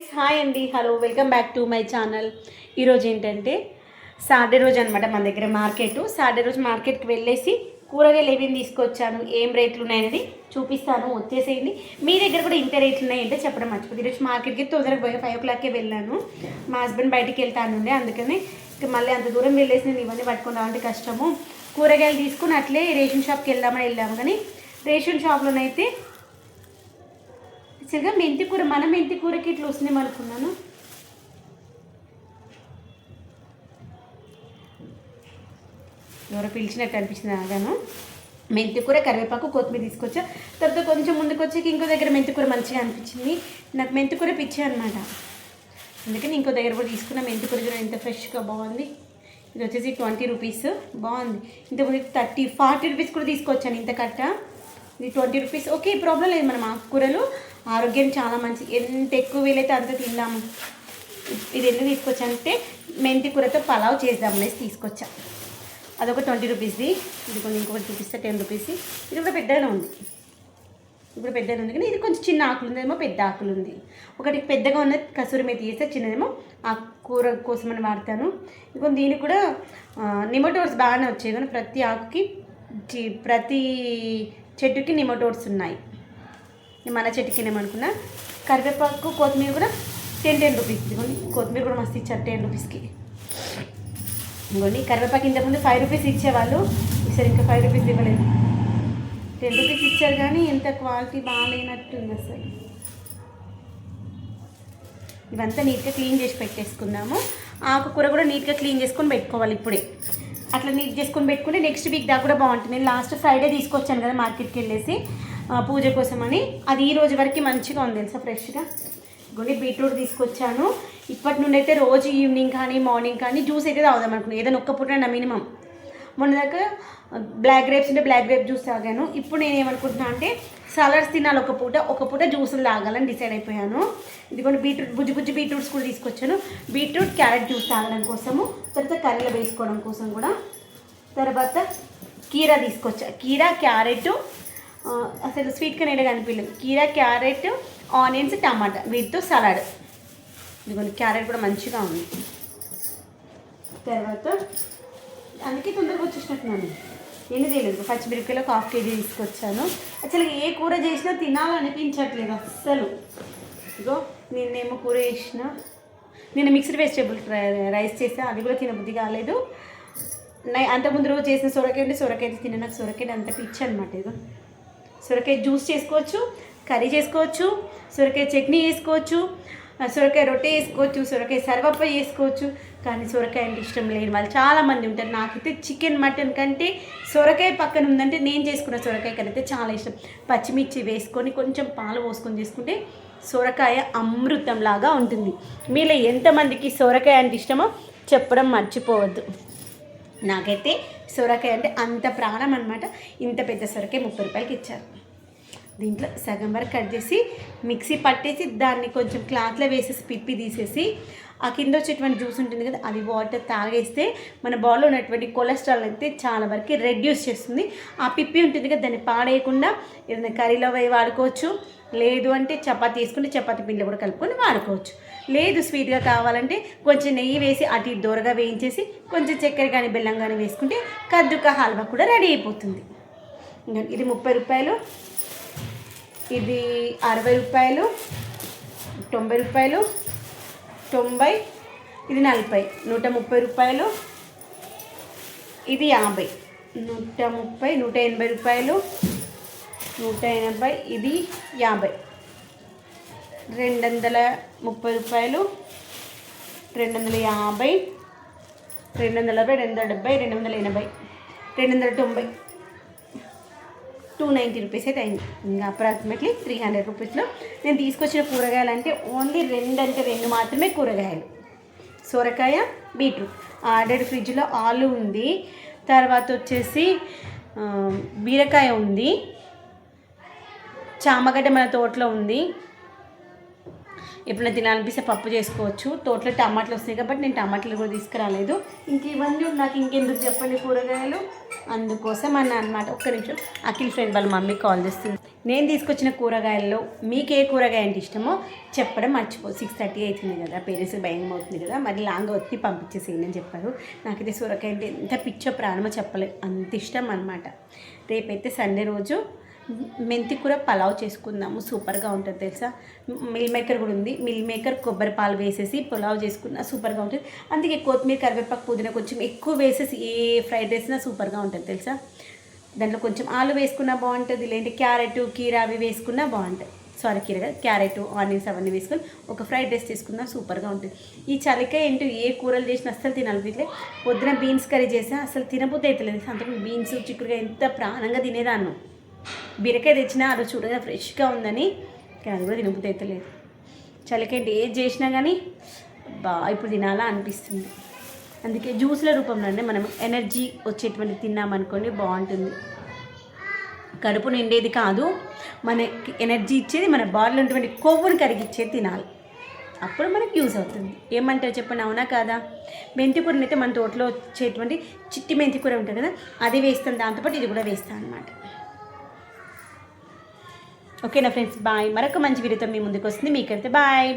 Hi అండి hello welcome back to my channel ఈరోజు ఏంటంటే సాటర్డే రోజు అనమాట మన దగ్గర మార్కెట్ సాటర్డే రోజు మార్కెట్కి వెళ్ళేసి కూరగాయలు ఏమేమి తీసుకొచ్చాను ఏం రేట్లు ఉన్నాయనేది చూపిస్తాను వచ్చేసేయండి. మీ దగ్గర కూడా ఇంత రేట్లు ఉన్నాయంటే చెప్పడం మర్చిపోతుంది ఈరోజు మార్కెట్కి తొందరగా పోయి ఫైవ్ ఓ క్లాక్కే వెళ్ళాను. మా హస్బెండ్ బయటికి వెళ్తానుండే అందుకని మళ్ళీ అంత దూరం వెళ్ళేసి నేను ఇవన్నీ పట్టుకుని రావాలంటే కష్టము. కూరగాయలు తీసుకుని అట్లే రేషన్ షాప్కి వెళ్దామని వెళ్ళాము. కానీ రేషన్ షాప్లోనైతే యాక్చువల్గా మెంతి కూర మన మెంతి కూరకి ఇట్లా వస్తున్నాం అనుకున్నాను ఎవరో పిలిచినట్టు అనిపించింది ఆగాను. మెంతి కూర కరివేపాకు కొత్తిమీర తీసుకొచ్చా. తర్వాత కొంచెం ముందుకు వచ్చాక ఇంకో దగ్గర మెంతి కూర మంచిగా అనిపించింది. నాకు మెంతి కూర పిచ్చే అనమాట అందుకని ఇంకో దగ్గర కూడా తీసుకున్న. మెంతి కూర కూడా ఎంత ఫ్రెష్గా బాగుంది. ఇది వచ్చేసి ట్వంటీ రూపీస్. బాగుంది. ఇంతకుముందు థర్టీ ఫార్టీ రూపీస్ కూడా తీసుకొచ్చాను ఇంత కట్ట. ఇది ట్వంటీ రూపీస్. ఓకే ప్రాబ్లం లేదు మనం ఆకుకూరలు. ఆరోగ్యం చాలా మంచి ఎంత ఎక్కువ వీలైతే అంత తిందాము ఇది ఎందుకు తీసుకొచ్చానంటే మెంతి కూరతో పలావ్ చేద్దాం అనేసి తీసుకొచ్చా. అదొక ట్వంటీ రూపీస్ది. ఇది కొంచెం ఇంకొకటి చూపిస్తే టెన్ రూపీస్. ఇది కూడా పెద్దగానే ఉంది. ఇప్పుడు పెద్దగా ఉంది. కానీ ఇది కొంచెం చిన్న ఆకులు ఉందేమో పెద్ద ఆకులు ఉంది ఒకటి పెద్దగా ఉన్నది కసూరి మీద తీస్తే చిన్నదేమో ఆ కూర కోసమని వాడతాను. ఇంకొక దీనికి కూడా నిమటోడ్స్ బాగానే వచ్చాయి. కానీ ప్రతి ఆకుకి ప్రతి చెట్టుకి నిమటోడ్స్ ఉన్నాయి. మన చెట్టుకి ఏమనుకున్నా? కరివేపాకు కొత్తిమీర కూడా టెన్ టెన్ రూపీస్ ఇదిగోండి కొత్తిమీర కూడా మస్తు ఇచ్చారు టెన్ రూపీస్కి ఇదిగోండి కరివేపాకు ఇంతకుముందు ఫైవ్ రూపీస్ ఇచ్చేవాళ్ళు ఈసారి ఇంకా ఫైవ్ రూపీస్ ఇవ్వలేదు. టెన్ రూపీస్ ఇచ్చారు కానీ ఎంత క్వాలిటీ బాగాలేనట్టుంది అసలు. ఇవంతా నీట్గా క్లీన్ చేసి పెట్టేసుకుందాము. ఆకుకూర కూడా నీట్గా క్లీన్ చేసుకొని పెట్టుకోవాలి ఇప్పుడే. అట్లా నీట్ చేసుకొని పెట్టుకుంటే నెక్స్ట్ వీక్ దాకా కూడా బాగుంటుంది. నేను లాస్ట్ ఫ్రైడే తీసుకొచ్చాను కదా మార్కెట్కి వెళ్ళేసి. పూజ కోసమని. అది ఈ రోజు వరకు మంచిగా ఉంది తెలుసా ఫ్రెష్గా? కొన్ని బీట్రూట్ తీసుకొచ్చాను. ఇప్పటి నుండి అయితే రోజు ఈవినింగ్ కానీ మార్నింగ్ కానీ జ్యూస్ అయితే తాగుదాం అనుకున్నాను ఏదైనా ఒక్క పూట మినిమం. మొన్న దాకా బ్లాక్ గ్రేప్స్ ఉంటే బ్లాక్ గ్రేప్ జ్యూస్ తాగాను. ఇప్పుడు నేను ఏమనుకుంటున్నా అంటే సలాడ్స్ తినాలి ఒక పూట ఒక పూట జ్యూసులు తాగాలని డిసైడ్ అయిపోయాను. ఇదిగోండి బీట్రూట్ బుజ్జి బుజ్జి బీట్రూట్స్ కూడా తీసుకొచ్చాను. బీట్రూట్ క్యారెట్ జ్యూస్ తాగడం కోసము తర్వాత కర్రీలో వేసుకోవడం కోసం కూడా. తర్వాత కీరా తీసుకొచ్చా కీరా క్యారెట్ అసలు స్వీట్ కనేది కనిపించలేదు. కీరా క్యారెట్ ఆనియన్స్ టమాటా వీటితో సలాడ్ ఇదిగోండి క్యారెట్ కూడా మంచిగా ఉంది. తర్వాత అందుకే తొందరగా వచ్చేసినట్టున్నాను. ఎన్ని తెలియదు పచ్చిమిరపకాయలు ఒక హాఫ్ కేజీ తీసుకొచ్చాను. అసలు ఏ కూర చేసినా తినాలనిపించట్లేదు అస్సలు. ఇదిగో నిన్నేమో కూర చేసిన. నేను మిక్స్డ్ వెజిటేబుల్ రైస్ చేసా అది కూడా తినబుద్ధి కాలేదు. అంతకుముందు రోజు చేసిన సొరకాయ ఉంటే సొరకాయ తిన నాకు సొరకాయ అంత పిచ్చి అనమాట ఇదిగో సొరకాయ జ్యూస్ చేసుకోవచ్చు కర్రీ చేసుకోవచ్చు సొరకాయ చట్నీ చేసుకోవచ్చు సొరకాయ రొట్టె వేసుకోవచ్చు సొరకాయ సర్వప్ప చేసుకోవచ్చు. కానీ సొరకాయ అంటే ఇష్టం లేని వాళ్ళు చాలామంది ఉంటారు. నాకైతే చికెన్ మటన్ కంటే సొరకాయ పక్కన ఉందంటే నేను చేసుకున్న సొరకాయ కనైతే చాలా ఇష్టం. పచ్చిమిర్చి వేసుకొని కొంచెం పాలు పోసుకొని చేసుకుంటే సొరకాయ అమృతంలాగా ఉంటుంది. మీలో ఎంతమందికి సొరకాయ అంటే ఇష్టమో చెప్పడం మర్చిపోవద్దు. నాకైతే సొరకాయ అంటే అంత ప్రాణం అనమాట ఇంత పెద్ద సొరకాయ ముప్పై రూపాయలకి ఇచ్చారు. దీంట్లో సగం వరకు కట్ చేసి మిక్సీ పట్టేసి దాన్ని కొంచెం క్లాత్లో వేసేసి పిప్పి తీసేసి ఆ కింద వచ్చేటువంటి జ్యూస్ ఉంటుంది కదా అది వాటర్ తాగేస్తే మన బాడీలో ఉన్నటువంటి కొలెస్ట్రాల్ అయితే చాలా వరకు రెడ్యూస్ చేస్తుంది. ఆ పిప్పి ఉంటుంది కదా దాన్ని పాడేయకుండా ఏదైనా కర్రీలో వాడుకోవచ్చు. లేదు అంటే చపాతీ వేసుకుంటే చపాతీ పిండిలో కూడా కలుపుకొని వాడుకోవచ్చు. లేదు స్వీట్గా కావాలంటే కొంచెం నెయ్యి వేసి అటు దూరగా వేయించేసి కొంచెం చక్కెర కానీ బెల్లం కానీ వేసుకుంటే కద్దుక హల్వా కూడా రెడీ అయిపోతుంది. ఇది ముప్పై రూపాయలు. ఇది అరవై రూపాయలు తొంభై రూపాయలు తొంభై ఇది నలభై నూట ముప్పై రూపాయలు ఇది యాభై. నూట ముప్పై నూట ఎనభై రూపాయలు నూట ఎనభై ఇది యాభై. రెండు వందల ముప్పై రూపాయలు రెండు వందల యాభై రెండు వందల అరవై రెండు వందల డెబ్బై రెండు వందల ఎనభై రెండు వందల తొంభై. టూ నైంటీ రూపీస్ అయితే అయింది. ఇంకా అప్రాక్సిమేట్లీ త్రీ హండ్రెడ్ రూపీస్లో నేను తీసుకొచ్చిన కూరగాయలు అంటే ఓన్లీ రెండు అంటే రెండు మాత్రమే కూరగాయలు. సొరకాయ బీట్రూట్. ఆల్రెడీ ఫ్రిడ్జ్లో ఆలు ఉంది. తర్వాత వచ్చేసి బీరకాయ ఉంది. చామగడ్డ మన తోటలో ఉంది. ఎప్పుడైనా తినాలనిపిస్తే పప్పు చేసుకోవచ్చు. తోటలో టమాటాలు వస్తాయి కాబట్టి నేను టమాటాలు కూడా తీసుకురాలేదు. ఇంక ఇవన్నీ నాకు ఇంకెందుకు చెప్పండి కూరగాయలు? అందుకోసం అన్న అనమాట ఒక్క నిమిషం. అఖిల్ ఫ్రెండ్ వాళ్ళ మమ్మీ కాల్ చేస్తుంది. నేను తీసుకొచ్చిన కూరగాయల్లో మీకు ఏ కూరగాయ అంటే ఇష్టమో చెప్పడం మర్చిపో సిక్స్ థర్టీ అవుతుంది కదా. పేరెంట్స్ భయం అవుతుంది కదా. మరి లాంగ్ వచ్చి పంపించేసేయండి అని చెప్పారు. నాకైతే సూరకాయ అంటే ఎంత పిచ్చో ప్రాణమో చెప్పలేదు. అంత ఇష్టం అనమాట రేపైతే సండే రోజు మెంతి కూర పలావ్ చేసుకుందాము. సూపర్గా ఉంటుంది తెలుసా? మిల్ మేకర్ కూడా ఉంది. మిల్ మేకర్ కొబ్బరి పాలు వేసేసి పులావ్ చేసుకున్నా సూపర్గా ఉంటుంది. అందుకే కొత్తిమీర కరివేపాకు పుదీనా కొంచెం ఎక్కువ వేసేసి ఏ ఫ్రైడ్ రైస్నా సూపర్గా ఉంటుంది తెలుసా? దాంట్లో కొంచెం ఆలు వేసుకున్నా బాగుంటుంది. లేదంటే క్యారెట్ కీరా అవి వేసుకున్నా బాగుంటుంది. సారీ కీర క్యారెట్ ఆనియన్స్ అవన్నీ వేసుకొని ఒక ఫ్రైడ్ రైస్ చేసుకున్నా సూపర్గా ఉంటుంది. ఈ చలికాయ ఏంటో ఏ కూరలు చేసినా అస్సలు తినాలి పొద్దున బీన్స్ కర్రీ చేసా అసలు తినబుద్ధి అవుతలేదు అంతకు బీన్స్ చిక్కుడుగా ఎంత ప్రాణంగా తినేదాన్ని. బీరకాయ తెచ్చినా అది చూడగా ఫ్రెష్గా ఉందని కానీ అది కూడా తినబుద్ధి అయితే లేదు. చలికంటే ఏది చేసినా కానీ బా ఇప్పుడు తినాలా అనిపిస్తుంది. అందుకే జ్యూస్ల రూపంలోనే మనం ఎనర్జీ వచ్చేటువంటి తిన్నామనుకోండి బాగుంటుంది. కడుపు నిండేది కాదు మనకి ఎనర్జీ ఇచ్చేది మన బాడీలో ఉన్నటువంటి కొవ్వుని కరిగిచ్చేది తినాలి. అప్పుడు మనకి యూజ్ అవుతుంది. ఏమంటారు చెప్పండి అవునా కాదా? మెంతికూరని అయితే మన తోటలో వచ్చేటువంటి చిట్టి మెంతి కూర ఉంటుంది కదా అది వేస్తాను దాంతోపాటు ఇది కూడా వేస్తాను అనమాట ఓకేనా ఫ్రెండ్స్ బాయ్. మరొక మంచి వీడియోతో మీ ముందుకు వస్తుంది. మీకైతే బాయ్.